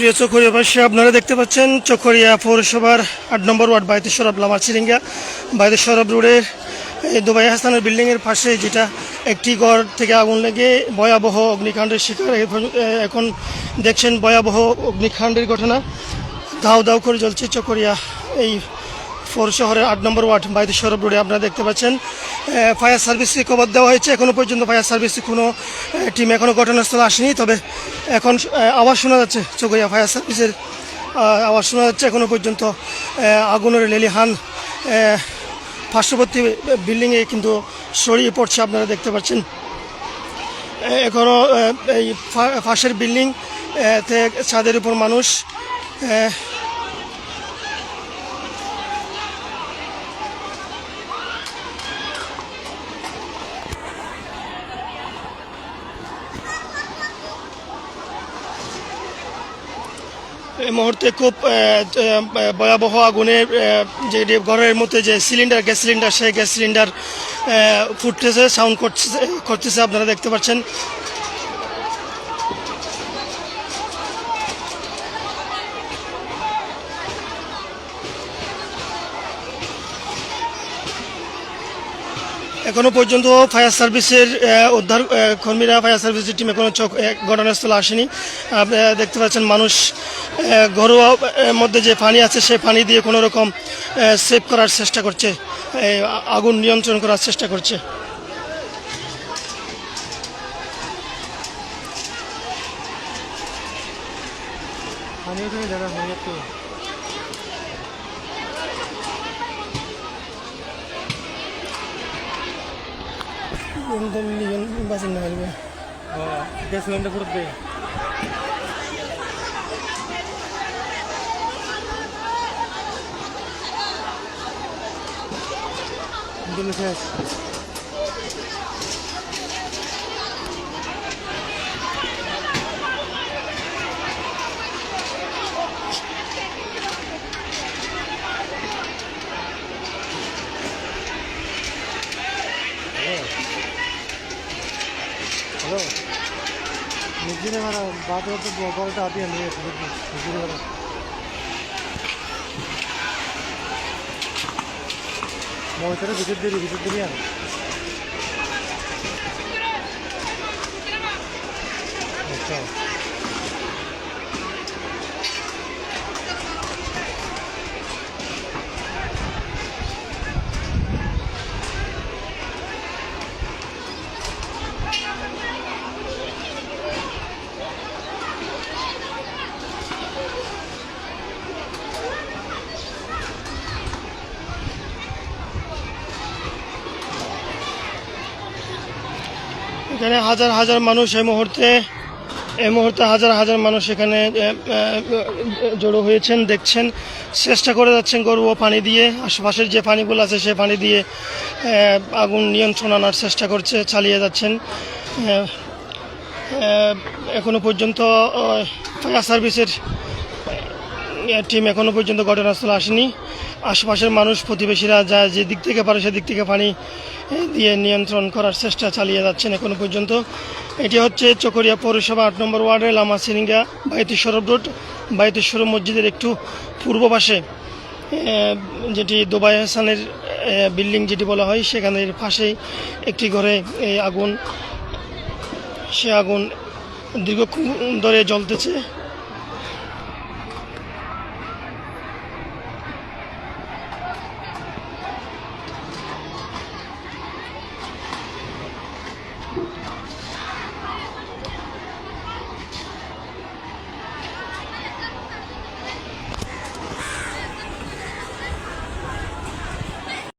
প্রিয় চকরিয়াবাসী, আপনারা দেখতে পাচ্ছেন চকরিয়া পৌরসভার আট নম্বর ওয়ার্ড বাইতে সরব লামা চিরিঙ্গা বাইতে সরব রোডের দুবাই হাসানের বিল্ডিংয়ের পাশে যেটা একটি ঘর থেকে আগুন লেগে ভয়াবহ অগ্নিকাণ্ডের শিকার এখন দেখছেন ভয়াবহ অগ্নিকাণ্ডের ঘটনা। দাও দাও করে জ্বলছে চকরিয়া এই ফোর শহরের আট নম্বর ওয়ার্ড বাইতে সরব রোডে আপনারা দেখতে পাচ্ছেন ফায়ার সার্ভিসকে খবর দেওয়া হয়েছে। এখনও পর্যন্ত ফায়ার সার্ভিসে কোনো টিম এখনও ঘটনাস্থলে আসেনি, তবে এখন আওয়াজ শোনা যাচ্ছে। চকরিয়া ফায়ার সার্ভিসের আওয়াজ শোনা যাচ্ছে। এখনও পর্যন্ত আগুনের লেলিহান পার্শ্ববর্তী বিল্ডিংয়ে কিন্তু ছড়িয়ে পড়ছে আপনারা দেখতে পাচ্ছেন। এখনও এই পাশের বিল্ডিং তে ছাদের উপর মানুষ এই মুহূর্তে খুব ভয়াবহ আগুনে যে ঘরের মধ্যে যে সিলিন্ডার গ্যাস সিলিন্ডার সেই গ্যাস সিলিন্ডার ফুটতেছে সাউন্ড করতেছে করতেছে, আপনারা দেখতে পাচ্ছেন। এখনও পর্যন্ত ফায়ার সার্ভিসের উদ্ধার কর্মীরা ফায়ার সার্ভিসের টিম এখনও ঘটনাস্থলে আসেনি। দেখতে পাচ্ছেন মানুষ ঘরোয়া মধ্যে যে পানি আছে সেই পানি দিয়ে কোনো রকম সেভ করার চেষ্টা করছে আগুন নিয়ন্ত্রণ করার চেষ্টা করছে। জায়গা হয়ে যাচ্ছে গ্যাস সিলিন্ডার শেষ। হ্যালো? নিজের ভাড়া বাদ তো বড়টা হাতিয়ে নিয়ে নিজের ভাড়া মহিলারা ভিতর দিয়ে ভিতর এখানে হাজার হাজার মানুষ এই মুহূর্তে এই মুহূর্তে হাজার হাজার মানুষ এখানে জড়ো হয়েছেন, দেখছেন। চেষ্টা করে যাচ্ছেন গরু ও পানি দিয়ে। আশেপাশের যে পানিগুলো আছে সে পানি দিয়ে আগুন নিয়ন্ত্রণ আনার চেষ্টা করছে, চালিয়ে যাচ্ছেন। এখনও পর্যন্ত ফায়ার সার্ভিসের টিম এখনও পর্যন্ত ঘটনাস্থলে আসেনি। আশপাশের মানুষ, প্রতিবেশীরা যা যে দিক থেকে পারে সেদিক থেকে পানি দিয়ে নিয়ন্ত্রণ করার চেষ্টা চালিয়ে যাচ্ছেন এখনও পর্যন্ত। এটি হচ্ছে চকরিয়া পৌরসভা আট নম্বর ওয়ার্ডের লামা সিরিঙ্গা বাইতেশ্বরব রোড বাইতেশ্বর মসজিদের একটু পূর্ব পাশে। যেটি দুবাই হাসানের বিল্ডিং যেটি বলা হয়, সেখানের পাশেই একটি ঘরে এই আগুন, সে আগুন দীর্ঘক্ষণ ধরে জ্বলতেছে।